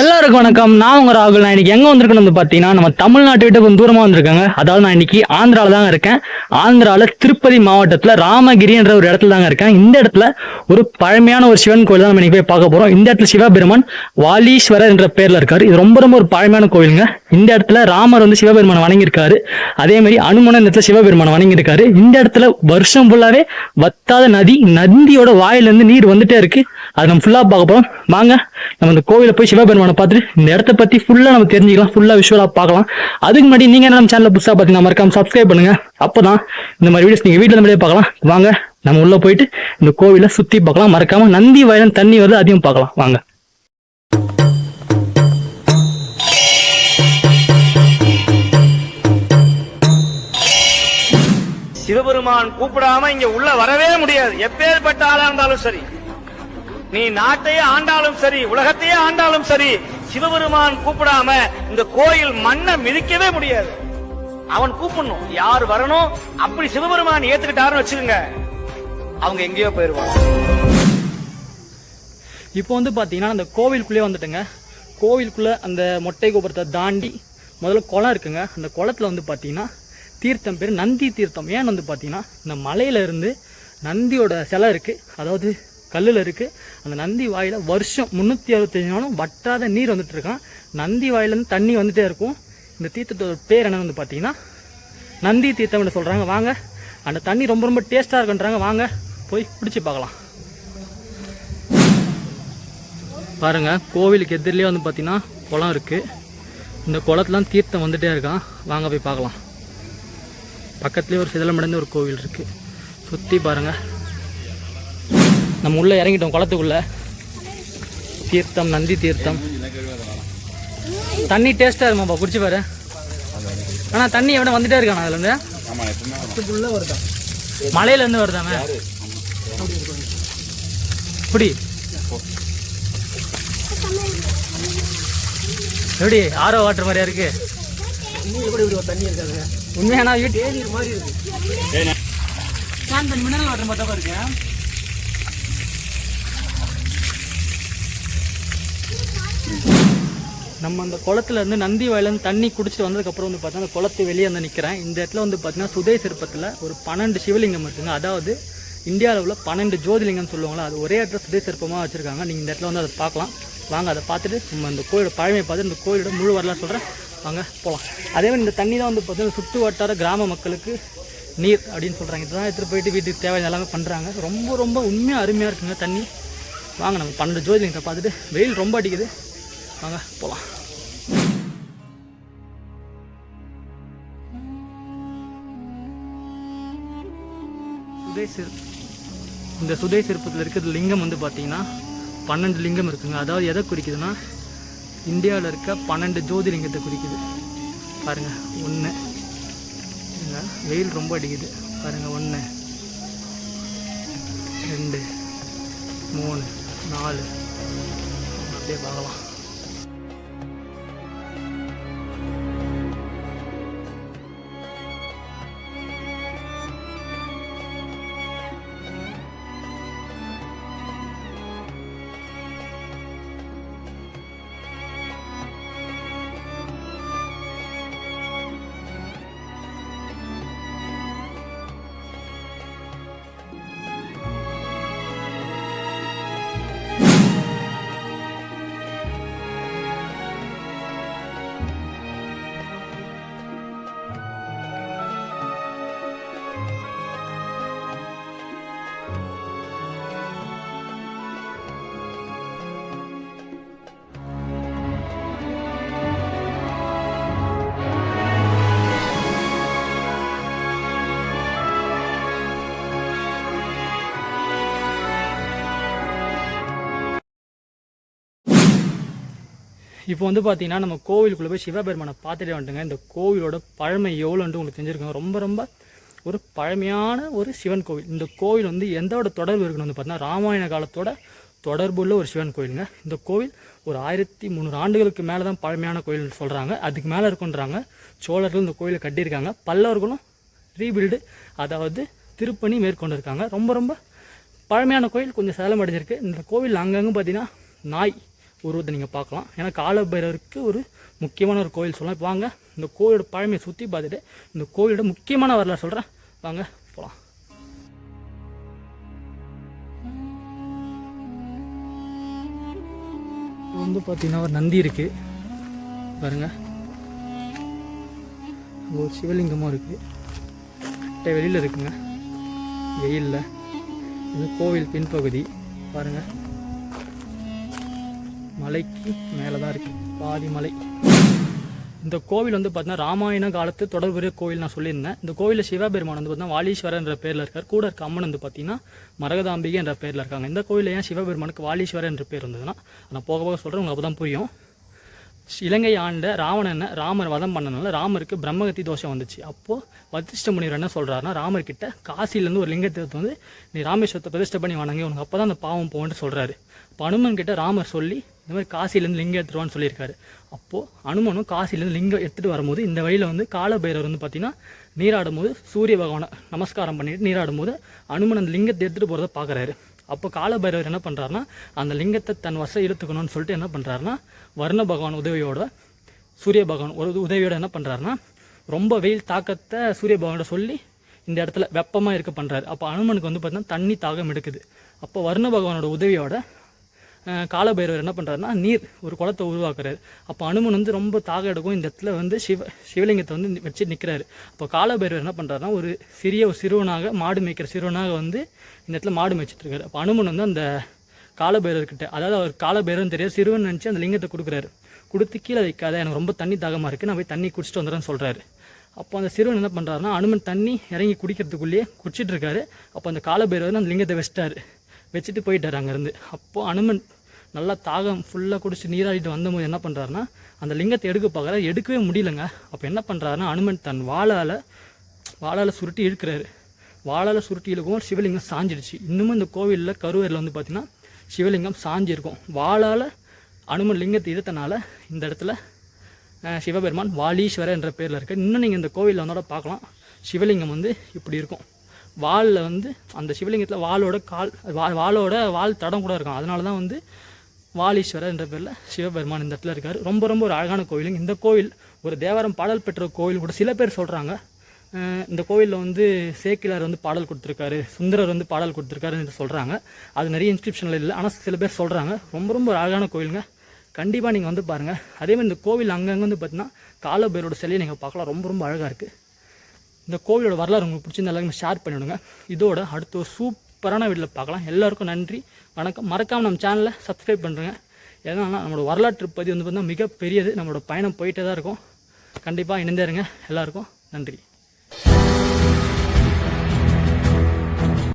எல்லாருக்கும் வணக்கம். நான் உங்க ராகுல் நான் இன்னைக்கு எங்க வந்திருக்கேன்னு வந்து பாத்தீங்கன்னா நம்ம தமிழ்நாட்டை விட்டு கொஞ்சம் தூரமா வந்திருக்காங்க. அதாவது நான் இன்னைக்கு ஆந்திரால தாங்க இருக்கேன். ஆந்திரால திருப்பதி மாவட்டத்துல ராமகிரின்ற ஒரு இடத்துல தாங்க இருக்கேன். இந்த இடத்துல ஒரு பழமையான ஒரு சிவன் கோயில் தான் நம்ம இன்னைக்கு போய் பார்க்க போறோம். இந்த இடத்துல சிவபெருமான் வாலீஸ்வரர் என்ற பேர்ல இருக்காரு. இது ரொம்ப ரொம்ப ஒரு பழமையான கோயிலுங்க. இந்த இடத்துல ராமர் வந்து சிவபெருமான் வணங்கியிருக்காரு. அதே மாதிரி அனுமன இந்த இடத்துல சிவபெருமான் வணங்கியிருக்காரு. இந்த இடத்துல வருஷம் ஃபுல்லாவே வத்தாத நதி நந்தியோட வாயிலிருந்து நீர் வந்துட்டே இருக்கு. அதை நம்ம ஃபுல்லா பார்க்க போறோம். வாங்க நம்ம இந்த கோவில போய் சிவபெருமான் பார்த்துட்டு இந்த இடத்த பத்தி ஃபுல்லாக நம்ம தெரிஞ்சுக்கலாம் ஃபுல்லாக விஷுவலாக பார்க்கலாம். அதுக்கு முன்னாடி நீங்க என்ன நம்ம சேனலில் புதுசா பார்த்தீங்கன்னா மறக்காம சப்ஸ்கிரைப் பண்ணுங்க. அப்பதான் இந்த மாதிரி வீடியோஸ் நீங்க வீட்டில் பார்க்கலாம். வாங்க நம்ம உள்ள போயிட்டு இந்த கோவிலை சுத்தி பார்க்கலாம். மறக்காம நந்தி வயலன் தண்ணி வருது அதையும் பார்க்கலாம். வாங்க. சிவபெருமான் கூப்பிடாம இங்க உள்ள வரவே முடியாது. எப்பேற்பட்ட ஆளா இருந்தாலும் சரி. நீ நாட்டையே ஆண்டாலும் சரி உலகத்தையே ஆண்டாலும் சரி சிவபெருமான் கூப்பிடாம இந்த கோயில் மண்ணை மிதிக்கவே முடியாது. அவன் கூப்பிடணும். யார் வரணும்? அப்படி சிவபெருமான் ஏத்துக்கிட்டாருன்னு வச்சுக்கோங்க. அவங்க எங்கேயோ போயிருவாங்க. இப்போ வந்து பார்த்தீங்கன்னா அந்த கோவிலுக்குள்ளே வந்துட்டுங்க. கோவிலுக்குள்ளே அந்த மொட்டை கோபுரத்தை தாண்டி முதல்ல குளம் இருக்குங்க. அந்த குளத்துல வந்து பார்த்தீங்கன்னா தீர்த்தம் பேர் நந்தி தீர்த்தம். ஏன் வந்து பார்த்தீங்கன்னா இந்த மலையில இருந்து நந்தியோட சிலை இருக்குது அதாவது கல்லில் இருக்குது அந்த நந்தி வாயில் வருஷம் முந்நூற்றி அறுபத்தஞ்சு நாளும் வட்டாத நீர் வந்துட்டுருக்கான் நந்தி வாயிலேருந்து தண்ணி வந்துகிட்டே இருக்கும். இந்த தீர்த்தத்தோட பேர் என்ன வந்து பார்த்தீங்கன்னா நந்தி தீர்த்தம்னு சொல்கிறாங்க வாங்க. அந்த தண்ணி ரொம்ப ரொம்ப டேஸ்ட்டாக இருக்குன்றாங்க. வாங்க. போய் பிடிச்சி பார்க்கலாம். பாருங்கள் கோவிலுக்கு எதிரிலே வந்து பார்த்தீங்கன்னா குளம் இருக்குது இந்த குளத்துலாம் தீர்த்தம் வந்துகிட்டே இருக்கான். வாங்க போய் பார்க்கலாம். பக்கத்துலேயே ஒரு சிதலமடைந்த ஒரு கோவில் இருக்குது சுற்றி பாருங்கள் நம்ம உள்ளே இறங்கிட்டோம் குளத்துக்குள்ளே. தீர்த்தம் நந்தி தீர்த்தம். தண்ணி டேஸ்ட்டாக இருக்குமாப்பா குடிச்சு பாரு. ஆனால் தண்ணி எவ்வளோ வந்துட்டே இருக்கானா அதுலேருந்து வருதா மலையிலேருந்து வருதாமே? இப்படி எப்படி ஆரோ வாட்டர் மாதிரியா இருக்கு? தண்ணி உண்மையான வீட்டு மாதிரி இருக்கு கேன் தண்ணி மினரல் வாட்டர் மட்டும் தான் இருக்கு நம்ம அந்த குளத்துல இருந்து நந்தி வயலேருந்து தண்ணி குடிச்சிட்டு வந்ததுக்கப்புறம் வந்து பார்த்தீங்கன்னா அந்த குளத்து வெளியே வந்து நிற்கிறேன் இந்த இடத்துல வந்து பார்த்தீங்கன்னா சுதை சிற்பத்தில் ஒரு பன்னெண்டு சிவலிங்கம் இருக்குங்க. அதாவது இந்தியாவில் உள்ள பன்னெண்டு ஜோதிலிங்கம்னு சொல்லுவாங்களா அது ஒரே இடத்துல சுதை சிற்பமாக வச்சுருக்காங்க. நீங்கள் இந்த இடத்துல வந்து அதை பார்க்கலாம். வாங்க அதை பார்த்துட்டு நம்ம அந்த கோயிலோட பழமையை பார்த்து இந்த கோயிலோட முழு வரலாம் சொல்கிறேன் வாங்க போகலாம் அதே மாதிரி இந்த தண்ணி தான் வந்து பார்த்தீங்கன்னா சுற்று வட்டார கிராம மக்களுக்கு நீர் அப்படின்னு சொல்கிறாங்க இதுதான் எடுத்துகிட்டு போயிட்டு வீட்டுக்கு தேவையான எல்லாமே பண்ணுறாங்க ரொம்ப ரொம்ப உண்மையாக அருமையாக இருக்குங்க தண்ணி. வாங்க நம்ம பன்னெண்டு ஜோதிலிங்கத்தை பார்த்துட்டு வெயில் ரொம்ப அடிக்குது. வாங்க போகலாம் சுதை சிற் இந்த சுதை சிற்பத்தில் இருக்கிற லிங்கம் வந்து பார்த்தீங்கன்னா பன்னெண்டு லிங்கம் இருக்குங்க. அதாவது எதை குறிக்குதுன்னா இந்தியாவில் இருக்க பன்னெண்டு ஜோதிலிங்கத்தை குறிக்குது. பாருங்க ஒன்று வெயில் ரொம்ப அடிக்குது. பாருங்க ஒன்று ரெண்டு. மூணு. நாலு. அப்படியே பார்க்கலாம். இப்போ வந்து பார்த்தீங்கன்னா நம்ம கோவிலுக்குள்ளே போய் சிவபெருமானை பார்த்துட்டே வந்துட்டுங்க. இந்த கோவிலோட பழமை எவ்வளோன்ட்டு உங்களுக்கு தெரிஞ்சிருக்கோங்க ரொம்ப ரொம்ப ஒரு பழமையான ஒரு சிவன் கோவில். இந்த கோவில் வந்து எந்தோட தொடர்பு இருக்குன்னு வந்து பார்த்தீங்கன்னா ராமாயண காலத்தோட தொடர்புள்ள ஒரு சிவன் கோயிலுங்க. இந்த கோவில் ஒரு ஆயிரத்தி முந்நூறு ஆண்டுகளுக்கு மேலே தான் பழமையான கோயில் சொல்கிறாங்க அதுக்கு மேலே இருக்குன்றாங்க. சோழர்கள் இந்த கோயிலை கட்டியிருக்காங்க. பல்லவர்களும் ரீபில்டு அதாவது திருப்பணி மேற்கொண்டிருக்காங்க. ரொம்ப ரொம்ப பழமையான கோயில். கொஞ்சம் சேலம் அடைஞ்சிருக்கு. இந்த கோவில் அங்கங்கே பார்த்தீங்கன்னா நாய் உருவத்தை நீங்கள் பார்க்கலாம். ஏன்னா காலபைரவருக்கு ஒரு முக்கியமான ஒரு கோயில் சொல்லலாம். இப்போ வாங்க இந்த கோயிலோட பழமையை சுற்றி பார்த்துட்டு இந்த கோயிலோட முக்கியமான வரலாறு சொல்கிறேன் வாங்க போகலாம் இது வந்து பார்த்தீங்கன்னா ஒரு நந்தி இருக்குது பாருங்க. அங்கே ஒரு சிவலிங்கமும் இருக்குது வெளியில் இருக்குங்க. வெயிலில் இது கோவில் பின்பகுதி. பாருங்கள் மலைக்கு மேலே தான் இருக்குது பாதி மலை. இந்த கோவில் வந்து பார்த்தீங்கன்னா ராமாயண காலத்து தொடர்புடைய கோவில் நான் சொல்லியிருந்தேன். இந்த கோவிலில் சிவபெருமான் வந்து பார்த்தீங்கன்னா வாலீஸ்வரர் என்ற பேரில் இருக்கார். கூட இருக்க அம்மன் வந்து பார்த்தீங்கன்னா மரகதாம்பிகை என்ற பேரில் இருக்காங்க. இந்த கோவிலில் ஏன் சிவபெருமானுக்கு வாலீஸ்வரர் என்ற பேர் இருந்ததுன்னா நான் போக போக சொல்கிறேன் உங்களுக்கு அப்போ தான் புரியும். இலங்கை ஆண்ட ராவணனை ராமர் வதம் பண்ணனால ராமருக்கு பிரம்மகத்தி தோஷம் வந்துச்சு. அப்போது வதிஷ்ட முனிவர் என்ன சொல்கிறாருன்னா ராமர்கிட்ட காசிலேருந்து ஒரு லிங்கத்தை வந்து நீ ராமேஸ்வரத்தை பிரதிஷ்டை பண்ணி வணங்க உனக்கு அப்போ தான் அந்த பாவம் போகும்னு சொல்கிறாரு அப்போ அனுமன் கிட்ட ராமர் சொல்லி இந்த மாதிரி காசிலேருந்து லிங்கம் எடுத்துருவான்னு சொல்லியிருக்காரு. அப்போது அனுமனும் காசிலேருந்து லிங்கம் எடுத்துகிட்டு வரும்போது இந்த வழியில் வந்து காலபைரவர் வந்து பார்த்திங்கன்னா நீராடும் போது சூரிய பகவானை நமஸ்காரம் பண்ணிட்டு நீராடும் போது அனுமன் அந்த லிங்கத்தை எடுத்துகிட்டு போகிறத பார்க்குறாரு அப்போ காலபைரவர் என்ன பண்ணுறாருனா அந்த லிங்கத்தை தன் வசம் இழுத்துக்கணும்னு சொல்லிட்டு என்ன பண்ணுறாருனா வர்ண பகவான் உதவியோட சூரிய பகவான் ஒரு உதவியோட என்ன பண்ணுறாருனா ரொம்ப வெயில் தாக்கத்தை சூரிய பகவானோட சொல்லி இந்த இடத்துல வெப்பமாக இருக்க பண்ணுறாரு அப்போ அனுமனுக்கு வந்து பார்த்தீங்கன்னா தண்ணி தாகம் எடுக்குது. அப்போ வர்ண பகவானோட உதவியோட காலபைரவர் என்ன பண்ணுறாருன்னா நீர் ஒரு குளத்தை உருவாக்குறாரு. அப்போ அனுமன் வந்து ரொம்ப தாகம் எடுக்கும். இந்த இடத்துல வந்து சிவ சிவலிங்கத்தை வந்து வச்சு நிற்கிறாரு அப்போ காலபைரவர் என்ன பண்ணுறாருனா ஒரு சிறிய ஒரு சிறுவனாக மாடு மேய்க்கிற சிறுவனாக வந்து இந்த இடத்துல மாடு மேய்ச்சிட்ருக்காரு. அப்போ அனுமன் வந்து அந்த காலபைரவர்கிட்ட அதாவது அவர் காலபைரவன் தெரியாது சிறுவன் நினச்சி அந்த லிங்கத்தை கொடுக்குறாரு. கொடுத்து கீழே வைக்காத எனக்கு ரொம்ப தண்ணி தாகமாக இருக்குது நான் போய் தண்ணி குடிச்சிட்டு வந்துடுறேன்னு சொல்கிறாரு அப்போ அந்த சிறுவன் என்ன பண்ணுறாருனா அனுமன் தண்ணி இறங்கி குடிக்கிறதுக்குள்ளேயே குடிச்சிட்டு இருக்காரு அப்போ அந்த காலபைரவர் அந்த லிங்கத்தை வச்சிட்டாரு. வச்சுட்டு போயிட்டார் அங்கேருந்து. அப்போது அனுமன் நல்லா தாகம் ஃபுல்லாக குடிச்சு நீராடிட்டு வந்தபோது என்ன பண்ணுறாருனா அந்த லிங்கத்தை எடுக்க பார்க்குறாரு. எடுக்கவே முடியலங்க. அப்போ என்ன பண்ணுறாருன்னா அனுமன் தன் வாழால் வாழால் சுருட்டி இழுக்கிறாரு. வாழால் சுருட்டி இழுக்கவும் சிவலிங்கம் சாஞ்சிடுச்சு. இன்னமும் இந்த கோவிலில் கருவேரில் வந்து பார்த்திங்கன்னா சிவலிங்கம் சாஞ்சிருக்கும். வாழால் அனுமன் லிங்கத்தை இழுத்தனால இந்த இடத்துல சிவபெருமான் வாலீஸ்வரர் என்ற பேரில் இருக்கு. இன்னும் நீங்கள் இந்த கோவிலில் வந்தோட பார்க்கலாம். சிவலிங்கம் வந்து இப்படி இருக்கும். வாலில் வந்து அந்த சிவலிங்கத்தில் வாளோட கால் வா வாளோட வால் தடம் கூட இருக்கும். அதனால தான் வந்து வாலீஸ்வரர் என்ற பேரில் சிவபெருமான் இந்த இடத்துல இருக்கார். ரொம்ப ரொம்ப ஒரு அழகான கோவில் இந்த கோவில் ஒரு தேவாரம் பாடல் பெற்ற கோவில் கூட சில பேர் சொல்கிறாங்க இந்த கோவிலில் வந்து சேக்கிலார் வந்து பாடல் கொடுத்துருக்காரு சுந்தரர் வந்து பாடல் கொடுத்துருக்காருன்னு சொல்கிறாங்க அது நிறைய இன்ஸ்கிரிப்ஷனில் இல்லை ஆனால் சில பேர் சொல்கிறாங்க ரொம்ப ரொம்ப ஒரு அழகான கோவிலுங்க கண்டிப்பாக நீங்கள் வந்து பாருங்கள் அதேமாதிரி இந்த கோவில் அங்கங்கே வந்து பார்த்தீங்கன்னா காலபேரோட சிலையை நீங்கள் பார்க்கலாம். ரொம்ப ரொம்ப அழகாக இருக்குது இந்த கோவிலோட வரலாறு உங்களுக்கு பிடிச்சிருந்த எல்லாருமே ஷேர் பண்ணிவிடுங்க இதோட அடுத்த ஒரு சூப்பரான வீடியோவில் பார்க்கலாம். எல்லாருக்கும் நன்றி வணக்கம். மறக்காமல் நம்ம சேனலை சப்ஸ்கிரைப் பண்ணுறேங்க ஏன்னா நம்மளோட வரலாற்று பதிவு வந்து பார்த்தீங்கன்னா மிகப்பெரியது. நம்மளோட பயணம் போயிட்டே தான் இருக்கும். கண்டிப்பாக இணைந்தே இருங்க எல்லாருக்கும் நன்றி.